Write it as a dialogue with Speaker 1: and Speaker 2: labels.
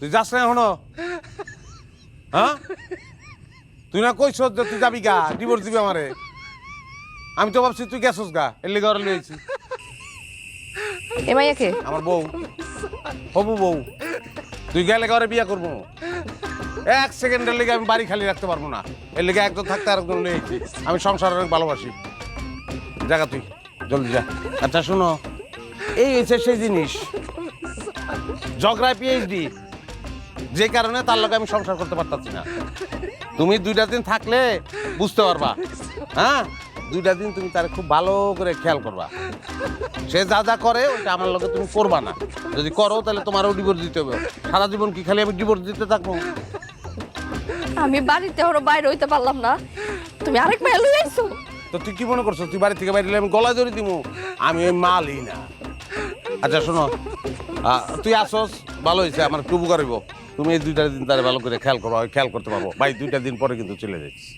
Speaker 1: তুই যাস না এখনও? হ্যাঁ? তুই না কইস যে তুই যাবি গা ডিভোর্স দিবি আমারে। আমি তো ভাবছি তুই গেছস গা এর লিগে ওরা লইছি।
Speaker 2: এ মাইয়াকে
Speaker 1: আমার বউ। হবু বউ। তুই গেলে ঘরে বিয়ে করব। এক সেকেন্ডের লেগে আমি বাড়ি খালি রাখতে পারব না। এর লেগে একজন থাকতে আরেকজন নিয়েছি আমি সংসার অনেক ভালোবাসি। জায়গা তুই জলদি যা। আচ্ছা শোনো এই হচ্ছে সেই জিনিস। ঝগড়ায় পিএইচডি যে কারণে তার লগে আমি সংসার করতে পারতাছি না। তুমি দুইটা দিন থাকলে বুঝতে পারবা। হ্যাঁ? দুইটা দিন তুমি তার খুব ভালো করে খেয়াল করবা। সে যা যা করে ওইটা আমার লগে তুমি করবা না। যদি করো তাহলে তোমারও ডিভোর্স দিতে হবে। সারা জীবন কি খালি আমি ডিভোর্স দিতে থাকব?
Speaker 2: আমি বাড়িতে ওর বাইরে হইতে পারলাম না। তুমি আরেক মাইয়া লই আইছো।
Speaker 1: তো তুই কি মনে করছ তুই বাড়ি থেকে বাইরে আমি গলায় ধরে দিব আমি ওই মালই না। আচ্ছা শোনো। তুই আসস ভালো হয়েছে আমার খুব করিব তুমি এই দুইটা দিন তারা ভালো করে খেয়াল করো খেয়াল করতে পারব। ভাই, দুইটা দিন পরে কিন্তু চলে যাচ্ছি